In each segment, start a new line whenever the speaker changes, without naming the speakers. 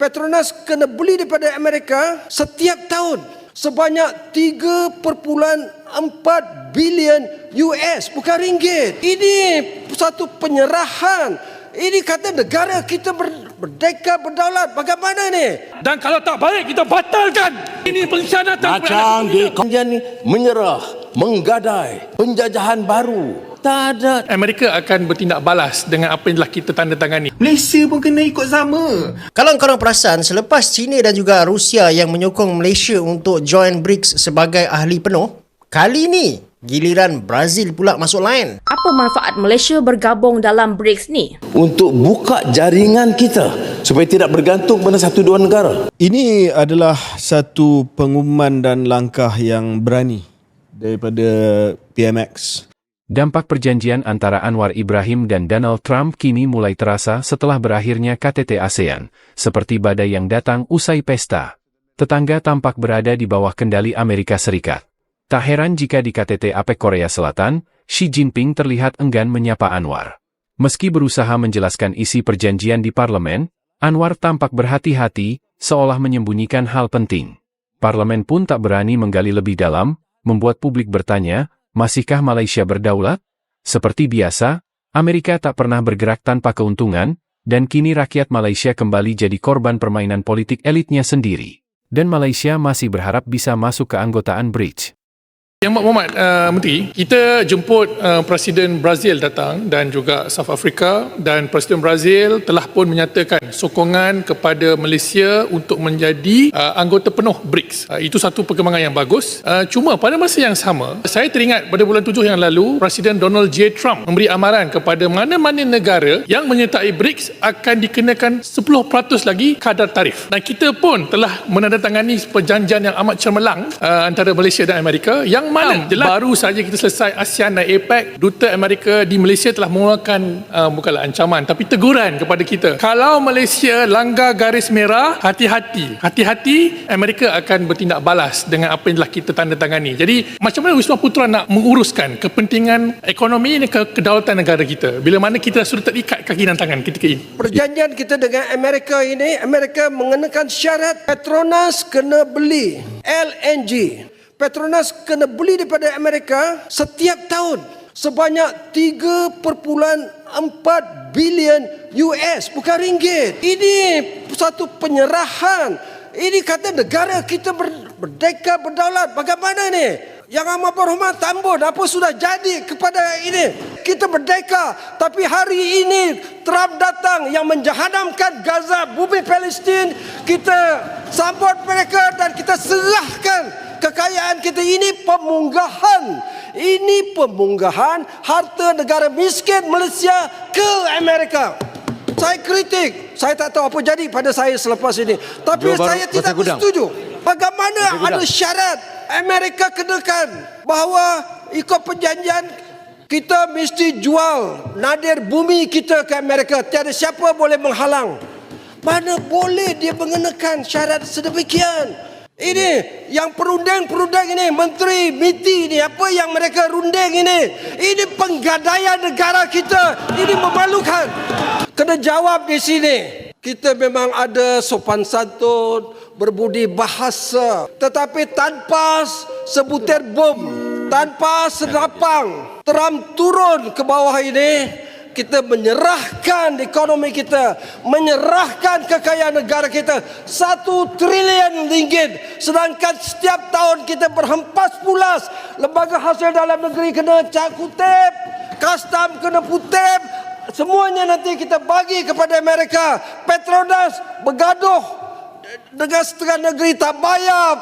Petronas kena beli daripada Amerika setiap tahun sebanyak 3.4 bilion US bukan ringgit. Ini satu penyerahan. Ini kata negara kita ber- berdeka berdaulat. Bagaimana ni?
Dan kalau tak baik kita batalkan. Ini pengkhianatan
Macam di menyerah, menggadai, penjajahan baru. Tak ada.
Amerika akan bertindak balas dengan apa yang telah kita tanda tangani.
Malaysia pun kena ikut sama.
Kalau korang perasan, selepas China dan juga Rusia yang menyokong Malaysia untuk join BRICS sebagai ahli penuh, kali ni giliran Brazil pula masuk line.
Apa manfaat Malaysia bergabung dalam BRICS ni?
Untuk buka jaringan kita supaya tidak bergantung pada satu dua negara.
Ini adalah satu pengumuman dan langkah yang berani daripada PMX.
Dampak perjanjian antara Anwar Ibrahim dan Donald Trump kini mulai terasa setelah berakhirnya KTT ASEAN, seperti badai yang datang usai pesta. Tetangga tampak berada di bawah kendali Amerika Serikat. Tak heran jika di KTT APEC Korea Selatan, Xi Jinping terlihat enggan menyapa Anwar. Meski berusaha menjelaskan isi perjanjian di parlemen, Anwar tampak berhati-hati, seolah menyembunyikan hal penting. Parlemen pun tak berani menggali lebih dalam, membuat publik bertanya, Masihkah Malaysia berdaulat? Seperti biasa, Amerika tak pernah bergerak tanpa keuntungan, dan kini rakyat Malaysia kembali jadi korban permainan politik elitnya sendiri. Dan Malaysia masih berharap bisa masuk keanggotaan BRICS.
Yang Muhammad uh, Menteri, kita jemput uh, Presiden Brazil datang dan juga South Africa dan Presiden Brazil telah pun menyatakan sokongan kepada Malaysia untuk menjadi uh, anggota penuh BRICS. Uh, itu satu perkembangan yang bagus. Uh, cuma pada masa yang sama, saya teringat pada bulan tujuh yang lalu, Presiden Donald J. Trump memberi amaran kepada mana-mana negara yang menyertai BRICS akan dikenakan 10% lagi kadar tarif. Dan kita pun telah menandatangani perjanjian yang amat cemerlang uh, antara Malaysia dan Amerika yang mana? Jelas. Baru saja kita selesai ASEAN dan APEC duta Amerika di Malaysia telah mengeluarkan uh, bukanlah ancaman tapi teguran kepada kita. Kalau Malaysia langgar garis merah hati-hati. Hati-hati Amerika akan bertindak balas dengan apa yang telah kita tanda tangani jadi macam mana Wisma Putra nak menguruskan kepentingan ekonomi dan ke- kedaulatan negara kita? Bila mana kita sudah terikat kaki dan tangan ketika ini?
Perjanjian kita dengan Amerika ini, Amerika mengenakan syarat Petronas kena beli LNG. Petronas kena beli daripada Amerika setiap tahun sebanyak 3.4 bilion US bukan ringgit. Ini satu penyerahan. Ini kata negara kita berdeka berdaulat. Bagaimana ni? Yang amat berhormat Tambun apa sudah jadi kepada ini? Kita berdeka tapi hari ini Trump datang yang menjahadamkan Gaza, bumi Palestin. Kita sambut mereka dan kita serahkan kekayaan kita ini pemunggahan. Ini pemunggahan harta negara miskin Malaysia ke Amerika. Saya kritik. Saya tak tahu apa jadi pada saya selepas ini. Tapi
baru-
saya tidak bersetuju. Bagaimana ada syarat Amerika kenakan bahawa ikut perjanjian kita mesti jual nadir bumi kita ke Amerika. Tiada siapa boleh menghalang. Mana boleh dia mengenakan syarat sedemikian? Ini yang perunding-perunding ini, menteri, MITI ini, apa yang mereka runding ini? Ini penggadaian negara kita. Ini memalukan. Kena jawab di sini. Kita memang ada sopan santun, berbudi bahasa. Tetapi tanpa sebutir bom, tanpa senapang, Trump turun ke bawah ini, kita menyerahkan ekonomi kita, menyerahkan kekayaan negara kita satu trilion ringgit. Sedangkan setiap tahun kita berhempas pulas. Lembaga hasil dalam negeri kena cak kutip, custom kena kutip. Semuanya nanti kita bagi kepada Amerika. Petronas bergaduh dengan setengah negeri tak bayar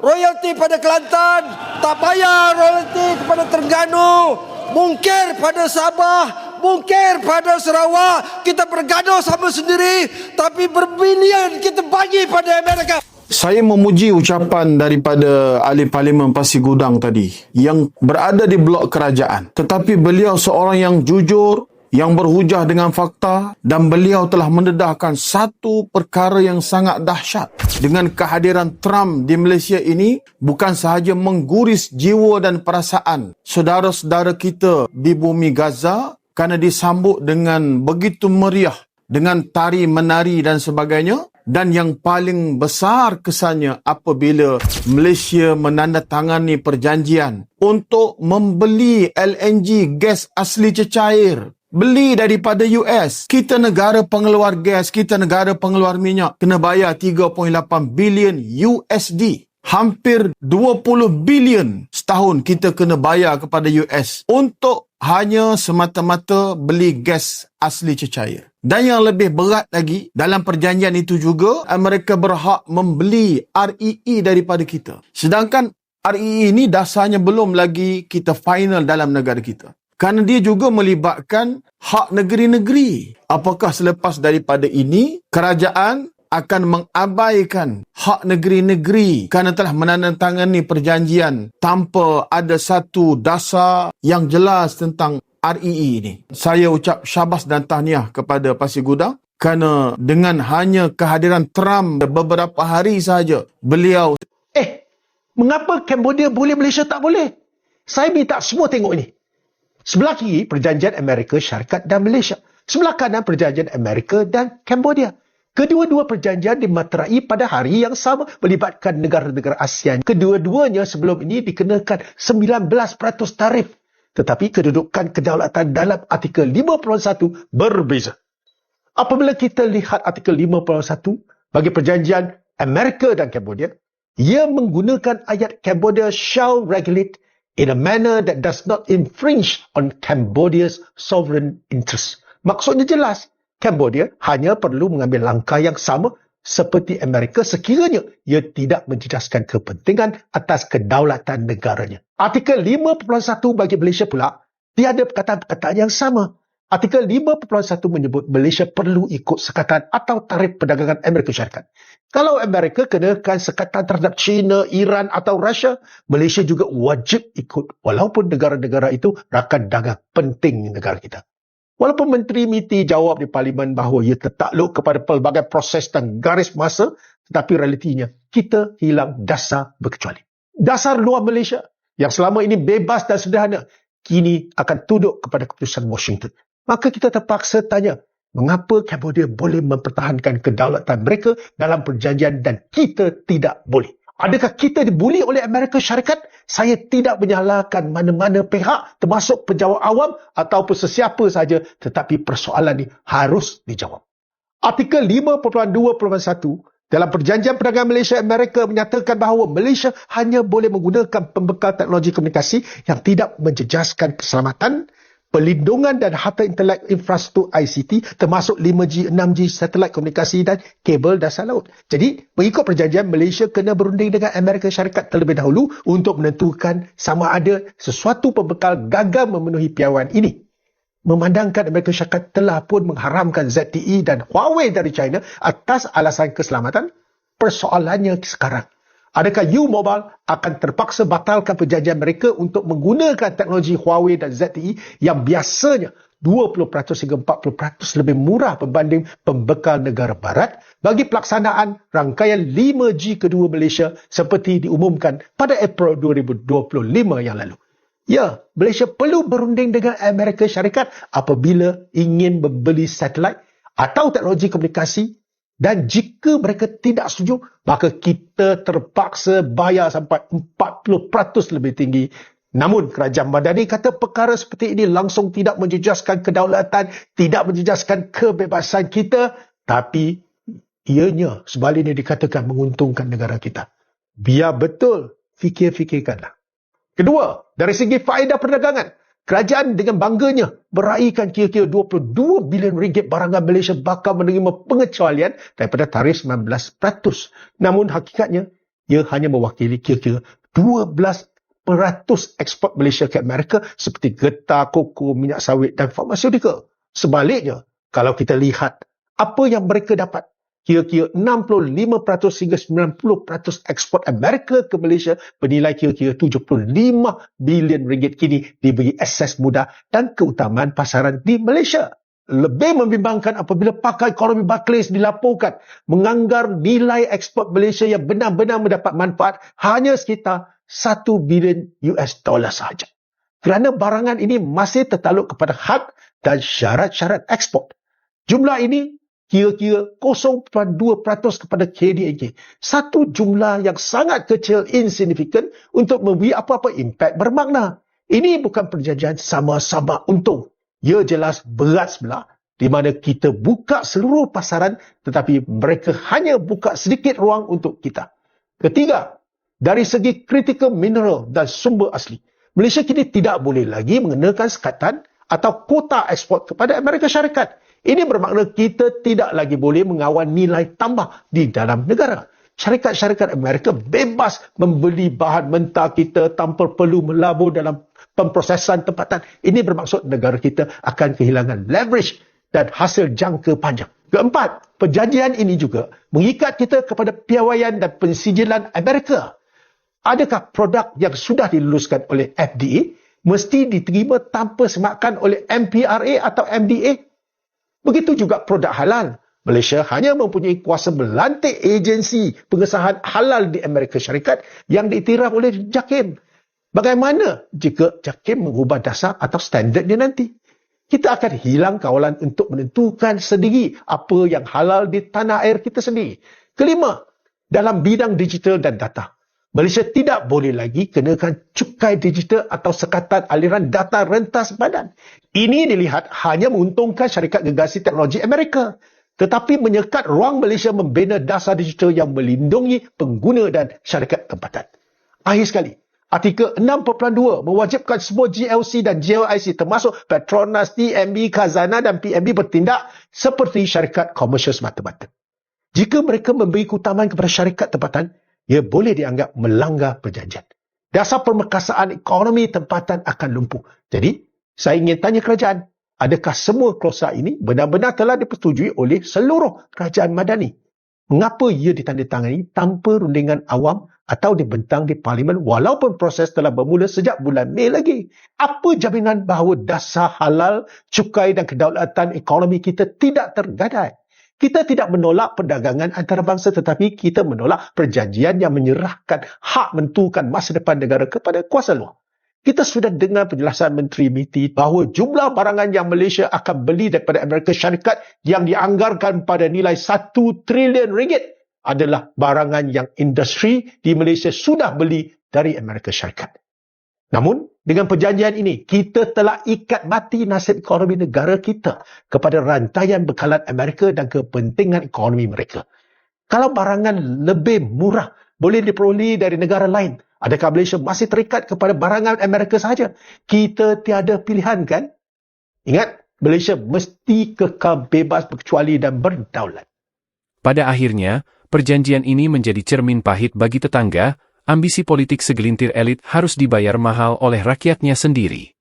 royalti pada Kelantan, tak bayar royalti kepada Terengganu, mungkir pada Sabah, mungkir pada Sarawak. Kita bergaduh sama sendiri, tapi berbilion kita bagi pada Amerika.
Saya memuji ucapan daripada ahli parlimen Pasir Gudang tadi yang berada di blok kerajaan. Tetapi beliau seorang yang jujur, yang berhujah dengan fakta dan beliau telah mendedahkan satu perkara yang sangat dahsyat. Dengan kehadiran Trump di Malaysia ini bukan sahaja mengguris jiwa dan perasaan saudara-saudara kita di bumi Gaza kerana disambut dengan begitu meriah dengan tari menari dan sebagainya dan yang paling besar kesannya apabila Malaysia menandatangani perjanjian untuk membeli LNG gas asli cecair beli daripada US. Kita negara pengeluar gas, kita negara pengeluar minyak kena bayar 3.8 bilion USD. Hampir 20 bilion setahun kita kena bayar kepada US untuk hanya semata-mata beli gas asli cecair. Dan yang lebih berat lagi, dalam perjanjian itu juga, mereka berhak membeli REE daripada kita. Sedangkan REE ini dasarnya belum lagi kita final dalam negara kita. Kerana dia juga melibatkan hak negeri-negeri. Apakah selepas daripada ini, kerajaan akan mengabaikan hak negeri-negeri kerana telah menandatangani perjanjian tanpa ada satu dasar yang jelas tentang REE ini. Saya ucap syabas dan tahniah kepada Pasir Gudang kerana dengan hanya kehadiran Trump beberapa hari sahaja, beliau
Eh, mengapa Cambodia boleh, Malaysia tak boleh? Saya minta semua tengok ini. Sebelah kiri perjanjian Amerika Syarikat dan Malaysia. Sebelah kanan perjanjian Amerika dan Cambodia. Kedua-dua perjanjian dimaterai pada hari yang sama melibatkan negara-negara ASEAN. Kedua-duanya sebelum ini dikenakan 19% tarif. Tetapi kedudukan kedaulatan dalam artikel 51 berbeza. Apabila kita lihat artikel 51 bagi perjanjian Amerika dan Cambodia, ia menggunakan ayat Cambodia shall regulate in a manner that does not infringe on Cambodia's sovereign interest. Maksudnya jelas, Cambodia hanya perlu mengambil langkah yang sama seperti Amerika sekiranya ia tidak menjejaskan kepentingan atas kedaulatan negaranya. Artikel 5.1 bagi Malaysia pula tiada perkataan-perkataan yang sama. Artikel 5.1 menyebut Malaysia perlu ikut sekatan atau tarif perdagangan Amerika Syarikat. Kalau Amerika kenakan sekatan terhadap China, Iran atau Rusia, Malaysia juga wajib ikut walaupun negara-negara itu rakan dagang penting negara kita. Walaupun Menteri MITI jawab di Parlimen bahawa ia tertakluk kepada pelbagai proses dan garis masa, tetapi realitinya kita hilang dasar berkecuali. Dasar luar Malaysia yang selama ini bebas dan sederhana, kini akan tunduk kepada keputusan Washington. Maka kita terpaksa tanya, mengapa Cambodia boleh mempertahankan kedaulatan mereka dalam perjanjian dan kita tidak boleh? Adakah kita dibuli oleh Amerika Syarikat? Saya tidak menyalahkan mana-mana pihak termasuk penjawab awam ataupun sesiapa saja tetapi persoalan ini harus dijawab. Artikel 5.2.1 dalam perjanjian perdagangan Malaysia Amerika menyatakan bahawa Malaysia hanya boleh menggunakan pembekal teknologi komunikasi yang tidak menjejaskan keselamatan, pelindungan dan harta intelek infrastruktur ICT termasuk 5G, 6G, satelit komunikasi dan kabel dasar laut. Jadi, mengikut perjanjian Malaysia kena berunding dengan Amerika Syarikat terlebih dahulu untuk menentukan sama ada sesuatu pembekal gagal memenuhi piawaian ini. Memandangkan Amerika Syarikat telah pun mengharamkan ZTE dan Huawei dari China atas alasan keselamatan, persoalannya sekarang Adakah U-Mobile akan terpaksa batalkan perjanjian mereka untuk menggunakan teknologi Huawei dan ZTE yang biasanya 20% hingga 40% lebih murah berbanding pembekal negara barat bagi pelaksanaan rangkaian 5G kedua Malaysia seperti diumumkan pada April 2025 yang lalu. Ya, Malaysia perlu berunding dengan Amerika Syarikat apabila ingin membeli satelit atau teknologi komunikasi dan jika mereka tidak setuju, maka kita terpaksa bayar sampai 40% lebih tinggi. Namun kerajaan Madani kata perkara seperti ini langsung tidak menjejaskan kedaulatan, tidak menjejaskan kebebasan kita, tapi ianya sebaliknya dikatakan menguntungkan negara kita. Biar betul, fikir-fikirkanlah. Kedua, dari segi faedah perdagangan, Kerajaan dengan bangganya meraihkan kira-kira 22 bilion ringgit barangan Malaysia bakal menerima pengecualian daripada tarif 19%. Namun hakikatnya, ia hanya mewakili kira-kira 12% ekspor Malaysia ke Amerika seperti getah, koko, minyak sawit dan farmaseutical. Sebaliknya, kalau kita lihat apa yang mereka dapat kira-kira 65% hingga 90% ekspor Amerika ke Malaysia bernilai kira-kira 75 bilion ringgit kini diberi akses mudah dan keutamaan pasaran di Malaysia. Lebih membimbangkan apabila pakar ekonomi Barclays dilaporkan menganggar nilai ekspor Malaysia yang benar-benar mendapat manfaat hanya sekitar 1 bilion US dollar sahaja. Kerana barangan ini masih tertaluk kepada had dan syarat-syarat ekspor. Jumlah ini kira-kira 0.2% kepada KDNJ. Satu jumlah yang sangat kecil, insignificant untuk memberi apa-apa impak bermakna. Ini bukan perjanjian sama-sama untung. Ya jelas berat sebelah di mana kita buka seluruh pasaran tetapi mereka hanya buka sedikit ruang untuk kita. Ketiga, dari segi critical mineral dan sumber asli, Malaysia kini tidak boleh lagi mengenakan sekatan atau kota ekspor kepada Amerika Syarikat. Ini bermakna kita tidak lagi boleh mengawal nilai tambah di dalam negara. Syarikat-syarikat Amerika bebas membeli bahan mentah kita tanpa perlu melabur dalam pemprosesan tempatan. Ini bermaksud negara kita akan kehilangan leverage dan hasil jangka panjang. Keempat, perjanjian ini juga mengikat kita kepada piawaian dan pensijilan Amerika. Adakah produk yang sudah diluluskan oleh FDA mesti diterima tanpa semakan oleh MPRA atau MDA? Begitu juga produk halal. Malaysia hanya mempunyai kuasa melantik agensi pengesahan halal di Amerika Syarikat yang diiktiraf oleh JAKIM. Bagaimana jika JAKIM mengubah dasar atau standardnya nanti? Kita akan hilang kawalan untuk menentukan sendiri apa yang halal di tanah air kita sendiri. Kelima, dalam bidang digital dan data. Malaysia tidak boleh lagi kenakan cukai digital atau sekatan aliran data rentas badan. Ini dilihat hanya menguntungkan syarikat gegasi teknologi Amerika. Tetapi menyekat ruang Malaysia membina dasar digital yang melindungi pengguna dan syarikat tempatan. Akhir sekali, Artikel 6.2 mewajibkan semua GLC dan GLIC termasuk Petronas, TMB, Khazanah dan PMB bertindak seperti syarikat komersial semata-mata. Jika mereka memberi keutamaan kepada syarikat tempatan, ia boleh dianggap melanggar perjanjian. Dasar permekasaan ekonomi tempatan akan lumpuh. Jadi, saya ingin tanya kerajaan, adakah semua klausa ini benar-benar telah dipersetujui oleh seluruh kerajaan madani? Mengapa ia ditandatangani tanpa rundingan awam atau dibentang di parlimen walaupun proses telah bermula sejak bulan Mei lagi? Apa jaminan bahawa dasar halal, cukai dan kedaulatan ekonomi kita tidak tergadai? Kita tidak menolak perdagangan antarabangsa tetapi kita menolak perjanjian yang menyerahkan hak menentukan masa depan negara kepada kuasa luar. Kita sudah dengar penjelasan Menteri MITI bahawa jumlah barangan yang Malaysia akan beli daripada Amerika Syarikat yang dianggarkan pada nilai 1 trilion ringgit adalah barangan yang industri di Malaysia sudah beli dari Amerika Syarikat. Namun, dengan perjanjian ini, kita telah ikat mati nasib ekonomi negara kita kepada rantaian bekalan Amerika dan kepentingan ekonomi mereka. Kalau barangan lebih murah boleh diperoleh dari negara lain, adakah Malaysia masih terikat kepada barangan Amerika sahaja? Kita tiada pilihan kan? Ingat, Malaysia mesti kekal bebas berkecuali dan berdaulat.
Pada akhirnya, perjanjian ini menjadi cermin pahit bagi tetangga, ambisi politik segelintir elit harus dibayar mahal oleh rakyatnya sendiri.